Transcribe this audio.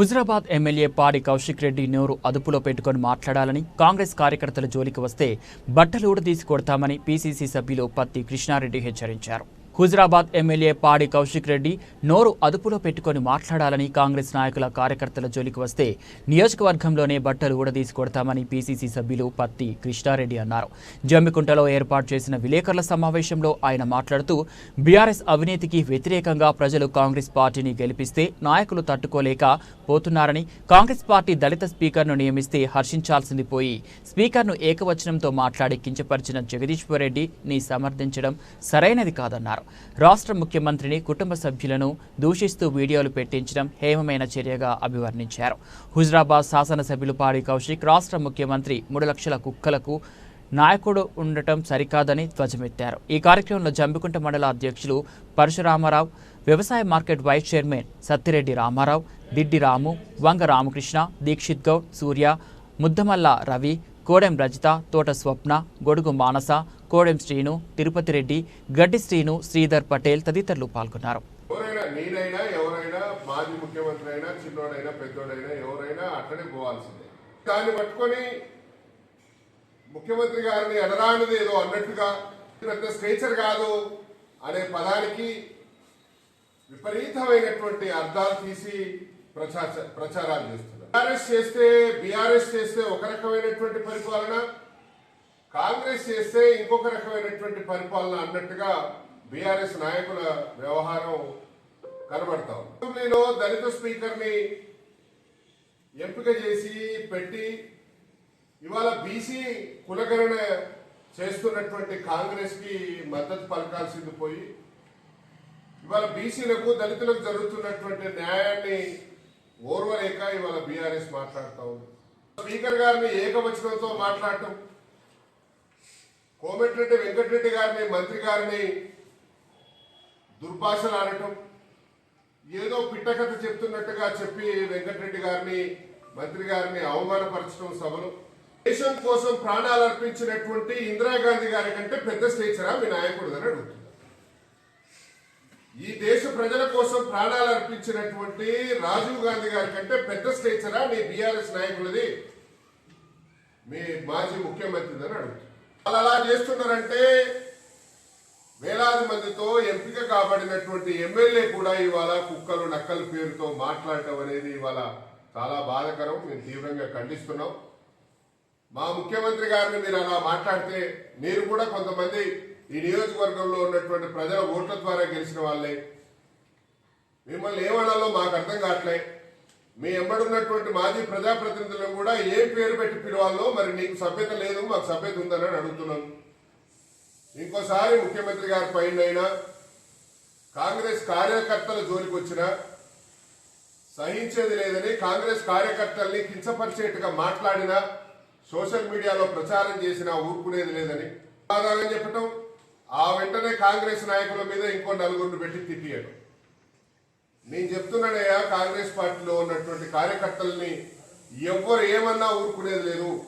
Huzurabad MLA పాడి కౌశిక్ రెడ్డి నోరు అదుపులో పెట్టుకొని మాట్లాడాలని కాంగ్రెస్ కార్యకర్తల జోలికి వస్తే బట్టలు ఊడదీసి కొడతామని పీసీసీ సభ్యులు పత్తి కృష్ణారెడ్డి హెచ్చరించారు. హుజరాబాద్ ఎమ్మెల్యే పాడి కౌశిక్ రెడ్డి నోరు అదుపులో పెట్టుకొని మాట్లాడాలని కాంగ్రెస్ నాయకుల కార్యకర్తల జోలికి వస్తే నియోజకవర్గంలోనే బట్టలు ఊడదీసి కొడతామని పీసీసీ సభ్యులు పత్తి కృష్ణారెడ్డి అన్నారు. జమ్మికుంటలో ఏర్పాటు చేసిన విలేకరుల సమావేశంలో ఆయన మాట్లాడుతూ బీఆర్ఎస్ అవినీతికి వ్యతిరేకంగా ప్రజలు కాంగ్రెస్ పార్టీని గెలిపిస్తే నాయకులు తట్టుకోలేక పోతున్నారని కాంగ్రెస్ పార్టీ దళిత స్పీకర్ను నియమిస్తే హర్షించాల్సింది పోయి స్పీకర్ను ఏకవచనంతో మాట్లాడి కించపరిచిన జగదీశ్వర్ రెడ్డిని సమర్థించడం సరైనది కాదన్నారు. రాష్ట్ర ముఖ్యమంత్రిని కుటుంబ సభ్యులను దూషిస్తూ వీడియోలు పెట్టించడం హేమమైన చర్యగా అభివర్ణించారు. హుజరాబాద్ శాసనసభ్యులు పాడి కౌశిక్ రాష్ట్ర ముఖ్యమంత్రి మూడు లక్షల కుక్కలకు నాయకుడు ఉండటం సరికాదని ధ్వజమెత్తారు. ఈ కార్యక్రమంలో జంబికుంట మండల అధ్యక్షులు పరశురామారావు వ్యవసాయ market vice chairman Sattireddy Ramarao Diddi Ramu Vanga Ramakrishna Dikshit Goud Surya Muddamalla Ravi Kodem Rajitha Thota Swapna Godugu మానస కోడెం శ్రీను తిరుపతి రెడ్డి గడ్డి శ్రీను శ్రీధర్ పటేల్ తదితరులు పాల్గొన్నారు. ఎవరైనా నేనైనా ఎవరైనా మాజీ ముఖ్యమంత్రి అయినా చిన్నోడైనా పెద్దోడైనా ఎవరైనా అట్లనే పోవాల్సిందే. దాన్ని పట్టుకొని ముఖ్యమంత్రి గారిని అనరానిది ఏదో అన్నట్టుగా పెద్ద స్ట్రేచర్ కాదు అనే పదానికి విపరీతమైనటువంటి అర్థాలు తీసి ప్రచార ప్రచారాలు చేస్తున్నారు. బీఆర్ఎస్ చేస్తే బీఆర్ఎస్ చేస్తే ఒక రకమైనటువంటి పరిపాలన కాంగ్రెస్ చేస్తే ఇంకొక రకమైనటువంటి పరిపాలన అన్నట్టుగా బీఆర్ఎస్ నాయకుల వ్యవహారం కనబడతాం అసెంబ్లీలో దళిత స్పీకర్ని ఎంపిక చేసి పెట్టి ఇవాళ బీసీ కులగణన చేస్తున్నటువంటి కాంగ్రెస్కి మద్దతు పలకాల్సింది పోయి ఇవాళ బీసీలకు దళితులకు జరుగుతున్నటువంటి న్యాయాన్ని ఓర్వలేక ఇవాళ బీఆర్ఎస్ మాట్లాడుతూ ఉంది స్పీకర్ గారిని ఏకవచనంతో మాట్లాడటం. కోమటిరెడ్డి వెంకటరెడ్డి గారిని మంత్రి గారిని దుర్భాషలాడటం. ఏదో పిట్టకథ చెప్తున్నట్టుగా చెప్పి వెంకటరెడ్డి గారిని మంత్రి గారిని అవమానపరచడం సభలో. దేశం కోసం ప్రాణాలు అర్పించినటువంటి ఇందిరాగాంధీ గారి కంటే పెద్ద స్టేచరా మీ నాయకుడు అని అడుగుతుంది ఈ దేశ ప్రజల కోసం ప్రాణాలు అర్పించినటువంటి రాజీవ్ గాంధీ గారి కంటే పెద్ద స్టేచరా మీ బీఆర్ఎస్ నాయకులది? మీ మాజీ ముఖ్యమంత్రి అడుగుతుంది వాళ్ళు అలా చేస్తున్నారంటే వేలాది మందితో ఎంపిక కాబడినటువంటి ఎమ్మెల్యే కూడా ఇవాళ కుక్కలు నక్కల పేరుతో మాట్లాడటం అనేది ఇవాళ చాలా బాధకరం. మేము తీవ్రంగా ఖండిస్తున్నాం. మా ముఖ్యమంత్రి గారిని మీరు అలా మాట్లాడితే మీరు కూడా కొంతమంది ఈ నియోజకవర్గంలో ఉన్నటువంటి ప్రజల ఓట్ల ద్వారా గెలిచిన వాళ్ళే. మిమ్మల్ని ఏమనాలో మాకు అర్థం కావట్లే. మీ ఎంబడున్నటువంటి మాజీ ప్రజాప్రతినిధులను కూడా ఏ పేరు పెట్టి పిలవాలో మరి నీకు సభ్యత లేదు మాకు సభ్యత ఉందని అడుగుతున్నాను ఇంకోసారి ముఖ్యమంత్రి గారి పైన కాంగ్రెస్ కార్యకర్తల జోలికి వచ్చినా సహించేది లేదని కాంగ్రెస్ కార్యకర్తల్ని కించపరిచేట్టుగా మాట్లాడినా సోషల్ మీడియాలో ప్రచారం చేసినా ఊరుకునేది లేదని. చెప్పటం. ఆ వెంటనే కాంగ్రెస్ నాయకుల మీద ఇంకో నలుగురిని పెట్టి తిట్టియడం. నేను చెప్తున్నానయ్యా కాంగ్రెస్ పార్టీలో ఉన్నటువంటి కార్యకర్తల్ని ఎవ్వరు ఏమన్నా ఊరుకునేది లేదు.